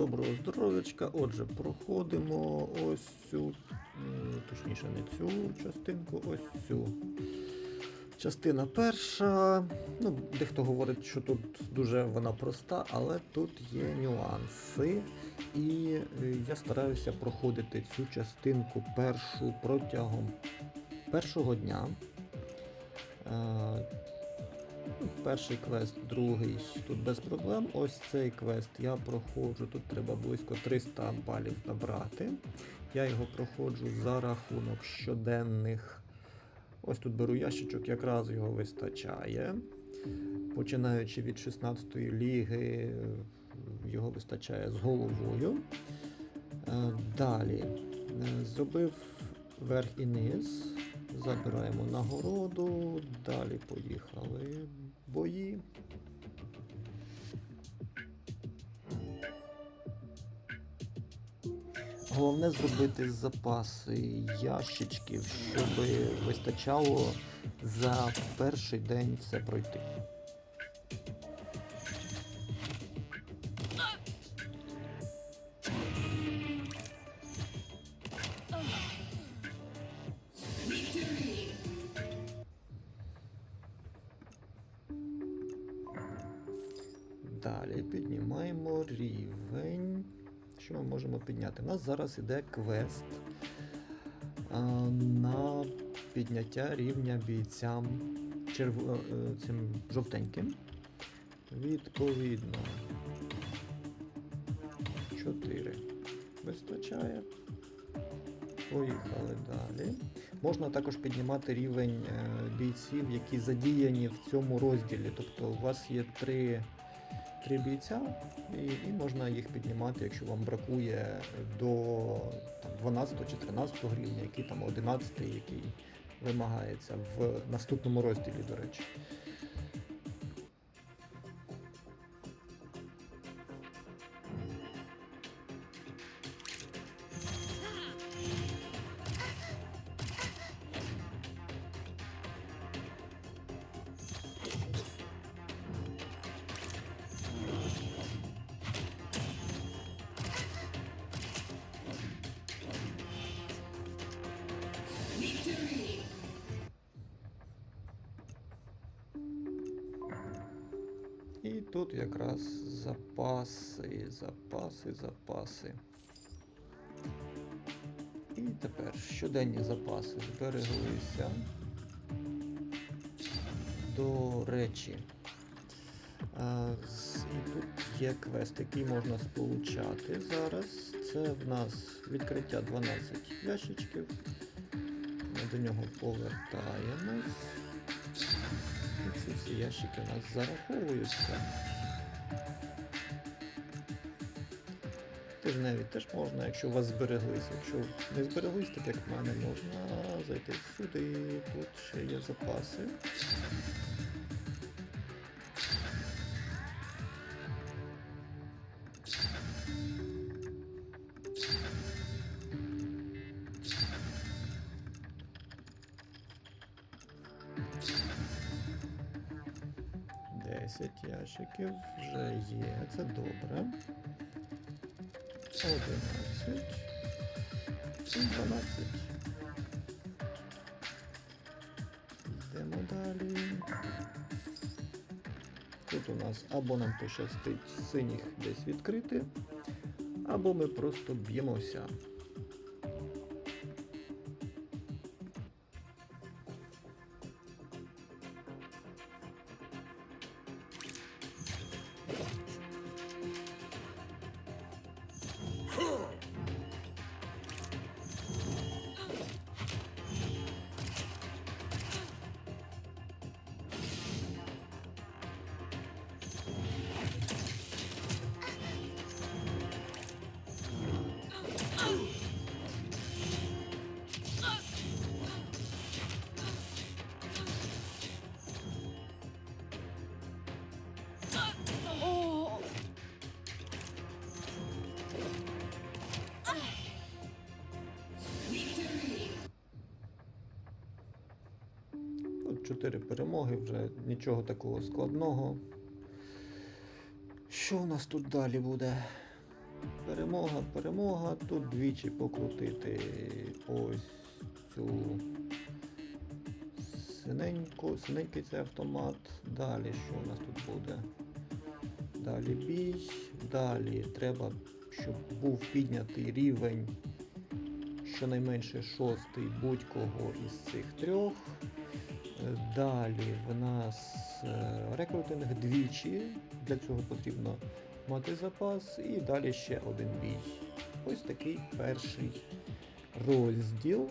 Доброго здоров'ячка. Отже, проходимо ось цю, точніше, не цю частинку, ось цю. Частина перша. Ну, дехто говорить, що тут дуже вона проста, але тут є нюанси. І е, я стараюся проходити цю частинку першу протягом першого дня. Перший квест, другий тут без проблем. Ось цей квест я проходжу. Тут треба близько 300 балів набрати. Я його проходжу за рахунок щоденних. Ось тут беру ящичок, якраз його вистачає. Починаючи від 16-ї ліги, його вистачає з головою. Е, Далі е, зробив верх і низ. Забираємо нагороду. Далі поїхали бої. Головне зробити запаси ящичків, щоб вистачало за перший день все пройти. Далі піднімаємо рівень. Що ми можемо підняти? У нас зараз іде квест на підняття рівня бійцям черв... е, цим жовтеньким. Відповідно. 4. Вистачає. Поїхали далі. Можна також піднімати рівень е, бійців, які задіяні в цьому розділі. Тобто у вас є три, три бійця, і, і можна їх піднімати, якщо вам бракує до там, 12 чи 13 рівня, який там 11, який вимагається в наступному розділі, до речі. Тут якраз запаси, запаси, запаси. І тепер щоденні запаси збереглися. До речі, а, і тут є квест, який можна сполучати зараз. Це в нас відкриття 12 ящичків. Ми до нього повертаємось. Ящики у нас зараховуються. Тижневі теж можна, якщо у вас збереглися. Якщо не збереглись, так як в мене, можна зайти сюди. Тут ще є запаси. Десять ящиків вже є, це добре. Одинадцять. І дванадцять. Йдемо далі. Тут у нас або нам пощастить синіх десь відкрити, або ми просто б'ємося. Bye. 4 перемоги, вже нічого такого складного. Що у нас тут далі буде? Перемога, перемога. Тут двічі покрутити ось цю синеньку, синенький цей автомат. Далі що у нас тут буде? Далі бій. Далі треба, щоб був піднятий рівень щонайменше шостий будь-кого із цих трьох. Далі в нас е, рекрутинг двічі. Для цього потрібно мати запас. І далі ще один бій. Ось такий перший розділ.